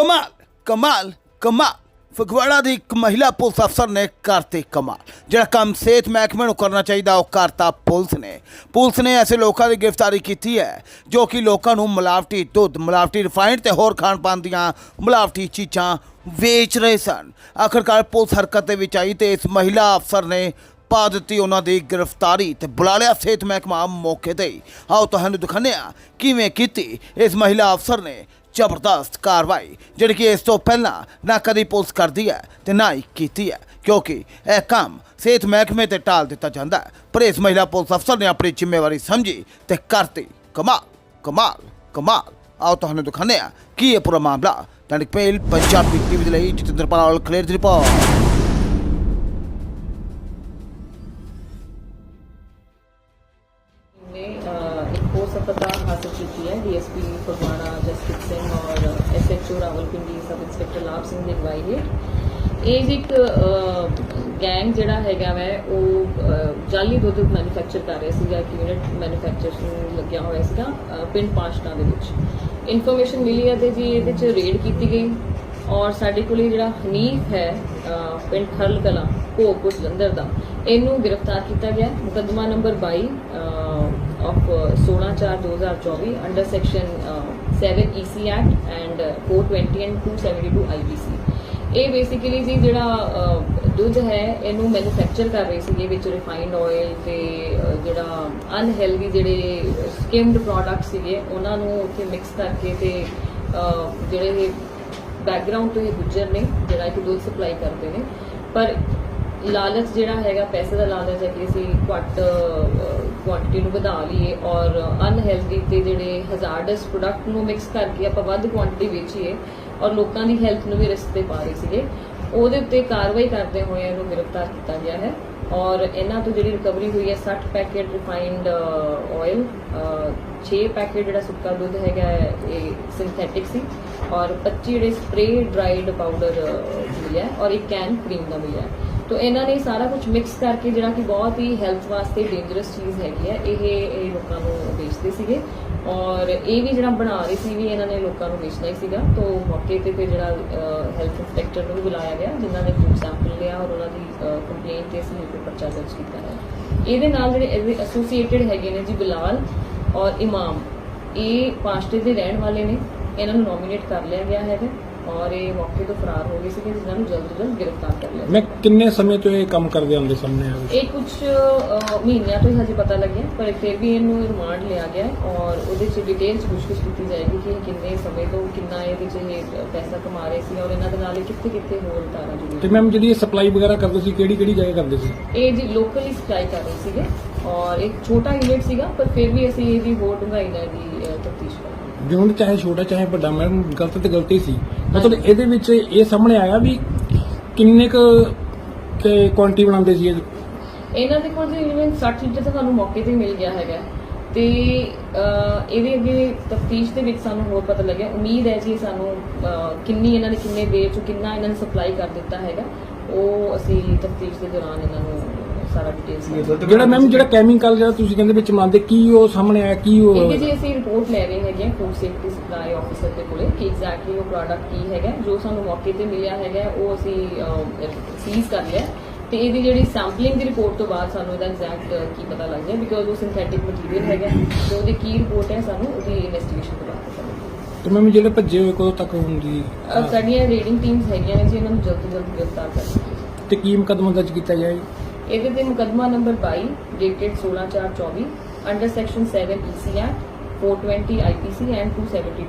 ਕਮਾਲ ਕਮਾਲ ਕਮਾਲ। ਫਗਵਾੜਾ ਦੀ ਇੱਕ ਮਹਿਲਾ ਪੁਲਿਸ ਅਫਸਰ ਨੇ ਕਰਤੀ ਕਮਾਲ। ਜਿਹੜਾ ਕੰਮ ਸਿਹਤ ਮਹਿਕਮੇ ਨੂੰ ਕਰਨਾ ਚਾਹੀਦਾ, ਉਹ ਕਰਤਾ ਪੁਲਿਸ ਨੇ। ਪੁਲਿਸ ਨੇ ਐਸੇ ਲੋਕਾਂ ਦੀ ਗ੍ਰਿਫਤਾਰੀ ਕੀਤੀ ਹੈ, ਜੋ ਕਿ ਲੋਕਾਂ ਨੂੰ ਮਿਲਾਵਟੀ ਦੁੱਧ, ਮਿਲਾਵਟੀ ਰਿਫਾਈਨਡ ਤੇ ਹੋਰ ਖਾਣ ਪਾਣ ਦੀਆਂ ਮਿਲਾਵਟੀ ਚੀਜ਼ਾਂ ਵੇਚ ਰਹੇ ਸਨ। ਆਖਰਕਾਰ ਪੁਲਿਸ ਹਰਕਤ ਦੇ ਵਿੱਚ ਆਈ ਤੇ ਇਸ ਮਹਿਲਾ ਅਫਸਰ ਨੇ ਪਾ ਦਿੱਤੀ ਉਹਨਾਂ ਦੀ ਗ੍ਰਿਫਤਾਰੀ ਤੇ ਬੁਲਾ ਲਿਆ ਸਿਹਤ ਮਹਿਕਮਾ ਮੌਕੇ ਤੇ। ਹੀ। ਆਓ ਤੁਹਾਨੂੰ ਦਿਖਾਉਂਦੇ ਹਾਂ ਕਿਵੇਂ ਕੀਤੀ ਇਸ ਮਹਿਲਾ ਅਫਸਰ ਨੇ ਜ਼ਬਰਦਸਤ ਕਾਰਵਾਈ, ਜਿਹੜੀ ਕਿ ਇਸ ਤੋਂ ਪਹਿਲਾਂ ਨਾ ਕਦੀ ਪੁਲਿਸ ਕਰਦੀ ਹੈ ਤੇ ਨਾ ਹੀ ਕੀਤੀ ਹੈ, ਕਿਉਂਕਿ ਇਹ ਕੰਮ ਸਿਹਤ ਮਹਿਕਮੇ ਤੇ ਟਾਲ ਦਿੱਤਾ ਜਾਂਦਾ ਹੈ। ਪਰ ਇਸ ਮਹਿਲਾ ਪੁਲਿਸ ਅਫਸਰ ਨੇ ਆਪਣੀ ਜ਼ਿੰਮੇਵਾਰੀ ਸਮਝੀ ਤੇ ਕਰਤੀ। ਕਮਾਲ ਕਮਾਲ ਕਮਾਲ। ਆਓ ਤੁਹਾਨੂੰ ਦਿਖਾਉਂਦੇ ਹਾਂ ਕੀ ਇਹ ਪੂਰਾ ਮਾਮਲਾ। ਤਨਕ ਪਹਿਲ ਪੰਜਾਬੀ ਟੀਵੀ ਦੇ ਲਈ ਜਤਿੰਦਰ ਪਾਲ ਕਲੀਅਰ ਦੀ ਰਿਪੋਰਟ। एक ਹੋਰ ਸਫਲਤਾ ਹਾਸਲ ਕੀਤੀ ਹੈ। ਡੀਐਸਪੀ ਫਗਵਾੜਾ ਜਸਪ੍ਰੀਤ ਸਿੰਘ ਔਰ ਐਸਐਚਓ ਰਾਵਲਪਿੰਡੀ ਸਬ ਇੰਸਪੈਕਟਰ ਲਾਭ ਸਿੰਘ ਦੀ ਅਗਵਾਈ ਹੇਠ ਇਹ ਜੀ ਇੱਕ ਗੈਂਗ ਜਿਹੜਾ ਹੈਗਾ ਵੈ ਉਹ ਅ, ਜਾਲੀ ਦੁੱਧ ਮੈਨੂਫੈਕਚਰ ਕਰ ਰਿਹਾ ਸੀਗਾ। ਇੱਕ ਯੂਨਿਟ ਮੈਨੂਫੈਕਚਰ ਨੂੰ ਲੱਗਿਆ ਹੋਇਆ ਸੀਗਾ ਪਿੰਡ ਪਾਸ਼ਟਾ ਦੇ ਵਿੱਚ। ਇਨਫੋਰਮੇਸ਼ਨ ਮਿਲੀ ਹੈ ਤੇ ਜੀ ਇਹਦੇ ਚ ਰੇਡ ਕੀਤੀ ਗਈ। ਔਰ ਸਾਡੇ ਕੋਲ ਜਿਹੜਾ ਹਨੀਫ ਹੈ ਪਿੰਡ ਖਰਲ ਕਲਾਂ ਭੋਗਪੁਰ ਜਲੰਧਰ ਦਾ ਇਹਨੂੰ ਗ੍ਰਿਫਤਾਰ ਕੀਤਾ ਗਿਆ। ਮੁਕੱਦਮਾ number 22 of 16/4/2024 under section 7 EC act and 420 and 272 IPC ਇਹ ਬੇਸਿਕਲੀ ਜੀ ਜਿਹੜਾ ਦੁੱਧ ਹੈ, ਇਹਨੂੰ ਮੈਨੂਫੈਕਚਰ ਕਰ ਰਹੇ ਸੀਗੇ ਵਿੱਚ ਰਿਫਾਈਨਡ ਆਇਲ ਤੇ ਜਿਹੜਾ ਅਨਹੈਲਦੀ ਜਿਹੜੇ ਸਕਿਮਡ ਪ੍ਰੋਡਕਟ ਸੀਗੇ, ਉਹਨਾਂ ਨੂੰ ਉੱਥੇ ਮਿਕਸ ਕਰਕੇ ਤੇ ਜਿਹੜੇ ਇਹ ਬੈਕਗ੍ਰਾਉਂਡ ਤੋਂ ਇਹ ਗੁੱਜਰ ਨੇ ਜਿਹੜਾ ਕਿ ਦੁੱਧ ਸਪਲਾਈ ਕਰਦੇ ਨੇ। ਪਰ ਲਾਲਚ ਜਿਹੜਾ ਹੈਗਾ, ਪੈਸੇ ਦਾ ਲਾਲਚ ਹੈ ਕਿ ਅਸੀਂ ਘੱਟ ਕੁਆਂਟੀਟੀ ਨੂੰ ਵਧਾ ਲਈਏ ਔਰ ਅਨਹੈਲਦੀ ਤੇ ਜਿਹੜੇ ਹਜ਼ਾਰਡਸ ਪ੍ਰੋਡਕਟ ਨੂੰ ਮਿਕਸ ਕਰਕੇ ਆਪਾਂ ਵੱਧ ਕੁਆਂਟੀਟੀ ਵੇਚੀਏ ਔਰ ਲੋਕਾਂ ਦੀ ਹੈਲਥ ਨੂੰ ਵੀ ਰਿਸਕ ਤੇ ਪਾ ਰਹੇ ਸੀਗੇ ਉਹਦੇ ਉੱਤੇ ਕਾਰਵਾਈ ਕਰਦੇ ਹੋਏ ਇਹਨੂੰ ਗ੍ਰਿਫਤਾਰ ਕੀਤਾ ਗਿਆ ਹੈ ਔਰ ਇਹਨਾਂ ਤੋਂ ਜਿਹੜੀ ਰਿਕਵਰੀ ਹੋਈ ਹੈ 60 ਪੈਕੇਟ ਰਿਫਾਈਨਡ ਆਇਲ 6 ਪੈਕੇਟ ਜਿਹੜਾ ਸੁੱਕਾ ਦੁੱਧ ਹੈਗਾ ਇਹ ਸਿੰਥੈਟਿਕ ਸੀ ਔਰ 25 ਜਿਹੜੇ ਸਪਰੇ ਡਰਾਈਡ ਪਾਊਡਰ ਮਿਲਿਆ ਹੈ ਔਰ ਇੱਕ ਕੈਨ ਕਰੀਮ ਦਾ ਮਿਲਿਆ ਹੈ। ਤੋ ਇਹਨਾਂ ਨੇ ਸਾਰਾ ਕੁਝ ਮਿਕਸ ਕਰਕੇ ਜਿਹੜਾ ਕਿ ਬਹੁਤ ਹੀ ਹੈਲਥ ਵਾਸਤੇ ਡੇਂਜਰਸ ਚੀਜ਼ ਹੈਗੀ ਹੈ ਇਹ ਇਹ ਲੋਕਾਂ ਨੂੰ ਵੇਚਦੇ ਸੀਗੇ। ਔਰ ਇਹ ਵੀ ਜਿਹੜਾ ਬਣਾ ਰਹੇ ਸੀ ਵੀ ਇਹਨਾਂ ਨੇ ਲੋਕਾਂ ਨੂੰ ਵੇਚਣਾ ਹੀ ਸੀਗਾ। ਤੋ ਮੌਕੇ ਤੇ ਫਿਰ ਜਿਹੜਾ ਹੈਲਥ ਇੰਸਪੈਕਟਰ ਨੂੰ ਵੀ ਬੁਲਾਇਆ ਗਿਆ, ਜਿਨ੍ਹਾਂ ਨੇ ਫੂਡ ਸੈਂਪਲ ਲਿਆ ਔਰ ਉਹਨਾਂ ਦੀ ਕੰਪਲੇਂਟ ਤੇ ਅਸੀਂ ਇੱਕ ਪਰਚਾ ਦਰਜ ਕੀਤਾ ਹੈ। ਇਹਦੇ ਨਾਲ ਜਿਹੜੇ ਇਹਦੇ ਐਸੋਸੀਏਟਿਡ ਹੈਗੇ ਨੇ ਜੀ ਬਿਲਾਲ ਔਰ ਇਮਾਮ, ਇਹ ਪਾਸ਼ਟੇ ਦੇ ਰਹਿਣ ਵਾਲੇ ਨੇ। ਇਹਨਾਂ ਨੂੰ ਨੋਮੀਨੇਟ ਕਰ ਲਿਆ ਗਿਆ ਹੈਗਾ। ਔਰ ਇਹ ਮੌਕੇ ਤੋਂ ਫਰਾਰ ਹੋ ਗਏ ਸੀਗੇ ਜਿਨ੍ਹਾਂ ਨੂੰ ਜਲਦ ਤੋਂ ਜਲਦ ਗ੍ਰਿਫਤਾਰ ਕਰ ਲਿਆ ਮੈਂ ਕਿੰਨੇ ਸਮੇਂ ਤੋਂ ਇਹ ਕੰਮ ਕਰਦੇ ਆਉਂਦੇ ਸਾਹਮਣੇ ਆ ਇਹ ਕੁਝ ਮਹੀਨਿਆਂ ਤੋਂ ਹੀ ਹਜੇ ਪਤਾ ਲੱਗਿਆ ਪਰ ਫਿਰ ਵੀ ਇਹਨੂੰ ਰਿਮਾਂਡ ਲਿਆ ਗਿਆ ਹੈ ਔਰ ਉਹਦੇ ਚ ਡਿਟੇਲ ਚ ਪੁੱਛਗਿੱਛ ਕੀਤੀ ਜਾਏਗੀ ਕਿ ਇਹ ਕਿੰਨੇ ਸਮੇਂ ਤੋਂ ਕਿੰਨਾ ਇਹਦੇ ਚ ਇਹ ਪੈਸਾ ਕਮਾ ਰਹੇ ਸੀ ਔਰ ਇਹਨਾਂ ਦੇ ਨਾਲ ਇਹ ਕਿੱਥੇ ਕਿੱਥੇ ਹੋਰ ਤਾਰਾ ਤੇ ਜੁੜੀ ਮੈਮ ਜਿਹੜੀ ਇਹ ਸਪਲਾਈ ਵਗੈਰਾ ਕਰਦੇ ਸੀ ਕਿਹੜੀ ਕਿਹੜੀ ਜਗ੍ਹਾ ਕਰਦੇ ਸੀ? ਇਹ ਜੀ ਲੋਕਲੀ ਸਪਲਾਈ ਕਰ ਰਹੇ ਸੀਗੇ। ਔਰ ਇੱਕ ਛੋਟਾ ਯੂਨਿਟ ਸੀਗਾ ਪਰ ਫਿਰ ਵੀ ਅਸੀਂ ਇਹਦੀ ਹੋਰ ਡੂੰਘਾਈ ਨਾਲ ਦੀ ਤਫਤੀਸ਼ ਕਰਾਂਗੇ ਯੂਨਿਟ ਚਾਹੇ ਛੋਟਾ ਚਾਹੇ ਵੱਡਾ ਮੈਮ ਗਲਤ ਤੇ ਗਲਤੀ ਸੀ। ਮਤਲਬ ਇਹਦੇ ਵਿੱਚ ਇਹ ਸਾਹਮਣੇ ਆਇਆ ਵੀ ਕਿੰਨੇ ਕੁ ਕੁਆਂਟੀ ਬਣਾਉਂਦੇ ਸੀ ਇਹ? ਇਹਨਾਂ ਦੇ ਕੋਲ ਜੀ ਇਵਨ 60 ਲੀਟਰ ਤਾਂ ਸਾਨੂੰ ਮੌਕੇ ਤੇ ਮਿਲ ਗਿਆ ਹੈਗਾ। ਤੇ ਅਹ, ਇਹਦੇ ਅੱਗੇ ਤਫਤੀਸ਼ ਦੇ ਵਿੱਚ ਸਾਨੂੰ ਹੋਰ ਪਤਾ ਲੱਗਿਆ। ਉਮੀਦ ਹੈ ਜੀ ਸਾਨੂੰ ਅਹ, ਕਿੰਨੀ ਇਹਨਾਂ ਨੇ ਕਿੰਨੇ ਦੇਰ ਚ ਕਿੰਨਾ ਇਹਨਾਂ ਨੇ ਸਪਲਾਈ ਕਰ ਦਿੱਤਾ ਹੈਗਾ। ਉਹ ਅਸੀਂ ਤਫਤੀਸ਼ ਦੇ ਦੌਰਾਨ ਇਹਨਾਂ ਨੂੰ ਸਾਰਾ ਡਿਟੇਲਸ ਜਿਹੜਾ ਮੈਮ ਜਿਹੜਾ ਕੈਮੀਕਲ ਜਿਹੜਾ ਤੁਸੀਂ ਕਹਿੰਦੇ ਵਿੱਚ ਮੰਨਦੇ ਕੀ ਉਹ ਸਾਹਮਣੇ ਆਇਆ ਕੀ ਉਹ ਇਹਦੀ ਜੀ ਅਸੀਂ ਰਿਪੋਰਟ ਲੈ ਰਹੇ ਹੈਗੇ ਫੂਡ ਸੇਫਟੀ ਸਪਲਾਈ ਆਫੀਸਰ ਦੇ ਕੋਲੇ ਕਿ ਐਗਜ਼ੈਕਟਲੀ ਉਹ ਪ੍ਰੋਡਕਟ ਕੀ ਹੈਗਾ ਜੋ ਸਾਨੂੰ ਮੌਕੇ ਤੇ ਮਿਲਿਆ ਹੈਗਾ ਉਹ ਅਸੀਂ ਸੀਜ਼ ਕਰ ਲਿਆ। ਤੇ ਇਹਦੀ ਜਿਹੜੀ ਸੈਂਪਲਿੰਗ ਦੀ ਰਿਪੋਰਟ ਤੋਂ ਬਾਅਦ ਸਾਨੂੰ ਇਹਦਾ ਐਗਜ਼ੈਕਟ ਕੀ ਪਤਾ ਲੱਗ ਜਾਏ ਬਿਕੋਜ਼ ਉਹ ਸਿੰਥੈਟਿਕ ਮਟੀਰੀਅਲ ਹੈਗਾ ਤੇ ਉਹਦੀ ਕੀ ਰਿਪੋਰਟ ਹੈ ਸਾਨੂੰ ਉਹਦੀ ਇਨਵੈਸਟੀਗੇਸ਼ਨ ਤੋਂ ਬਾਅਦ ਪਤਾ ਲੱਗੇਗਾ। ਤੇ ਮੈਮ ਜਿਹੜੇ ਭੱਜੇ ਹੋਏ ਕਦੋਂ ਤੱਕ ਹੁੰਦੀ? ਸਾਡੀਆਂ ਰੀਡਿੰਗ ਟੀਮਸ ਹੈਗੀਆਂ ਨੇ ਜੀ ਇਹਨਾਂ ਨੂੰ ਜਲਦ ਤੋਂ ਜਲਦ ਗ੍ਰਿਫਤਾਰ ਕਰਨਾ ਤੇ ਕੀ ਮੁਕੱਦਮਾ ਦਰਜ ਕੀਤਾ ਜਾਏ? ਇਹਦੇ ਤੇ ਮੁਕੱਦਮਾ number 22 dated 16/4/24 under section 7 EC act 420 IPC and 272